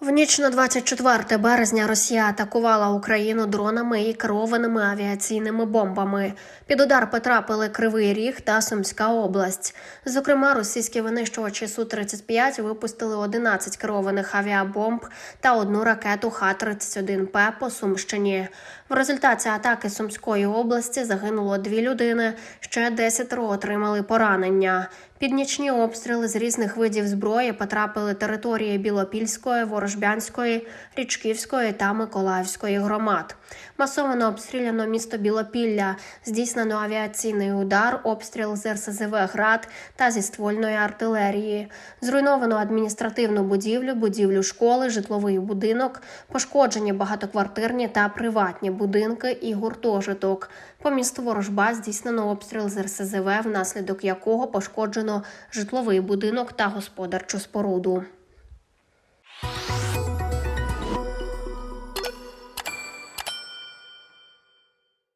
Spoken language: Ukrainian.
В ніч на 24 березня Росія атакувала Україну дронами і керованими авіаційними бомбами. Під удар потрапили Кривий Ріг та Сумська область. Зокрема, російські винищувачі Су-35 випустили 11 керованих авіабомб та одну ракету Х-31П по Сумщині. В результаті атаки Сумської області загинуло дві людини, ще десятеро отримали поранення. Під нічні обстріли з різних видів зброї потрапили території Білопільської, Ворожбянської, Річківської та Миколаївської громад. Масово обстріляно місто Білопілля, здійснено авіаційний удар, обстріл з РСЗВ «Град» та зі ствольної артилерії. Зруйновано адміністративну будівлю, будівлю школи, житловий будинок, пошкоджені багатоквартирні та приватні будинки і гуртожиток. По місту Ворожба здійснено обстріл з РСЗВ, внаслідок якого пошкоджено житловий будинок та господарчу споруду.